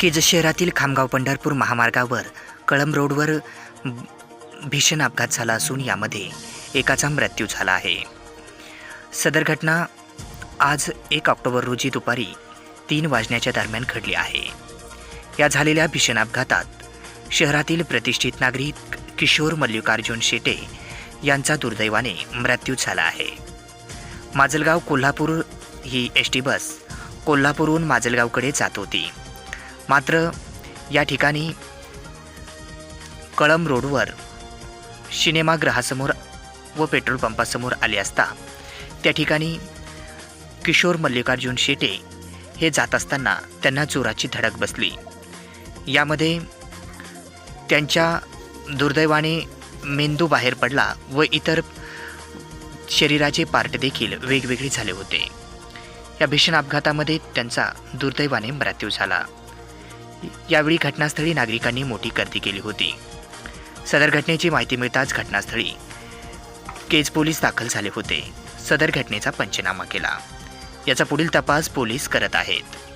केज शहरातील खामगाव पंढरपूर महामार्गावर कळंब रोडवर भीषण अपघात झाला असून यामध्ये एकाचा मृत्यू झाला आहे. सदर घटना आज एक ऑक्टोबर रोजी दुपारी तीन वाजण्याच्या दरम्यान घडली आहे. या झालेल्या भीषण अपघातात शहरातील प्रतिष्ठित नागरिक किशोर मल्लिकार्जुन शेटे यांचा दुर्दैवाने मृत्यू झाला आहे. माजलगाव कोल्हापूर ही एस टी बस कोल्हापूरहून माजलगावकडे जात होती. मात्र या ठिकाणी कळंब रोडवर सिनेमागृहासमोर व पेट्रोल पंपासमोर आले असता त्या ठिकाणी किशोर मल्लिकार्जुन शेटे हे जात असताना त्यांना चोराची धडक बसली. यामध्ये त्यांच्या दुर्दैवाने मेंदू बाहेर पडला व इतर शरीराचे पार्ट देखील वेगवेगळे झाले होते. या भीषण अपघातामध्ये त्यांचा दुर्दैवाने मृत्यू झाला. यावेळी घटनास्थळी नागरिकांनी मोठी गर्दी केली होती. सदर घटनेची माहिती मिळताच घटनास्थळी केज पोलीस दाखल झाले होते. सदर घटनेचा पंचनामा केला. याचा पुढील तपास पोलीस करत आहेत.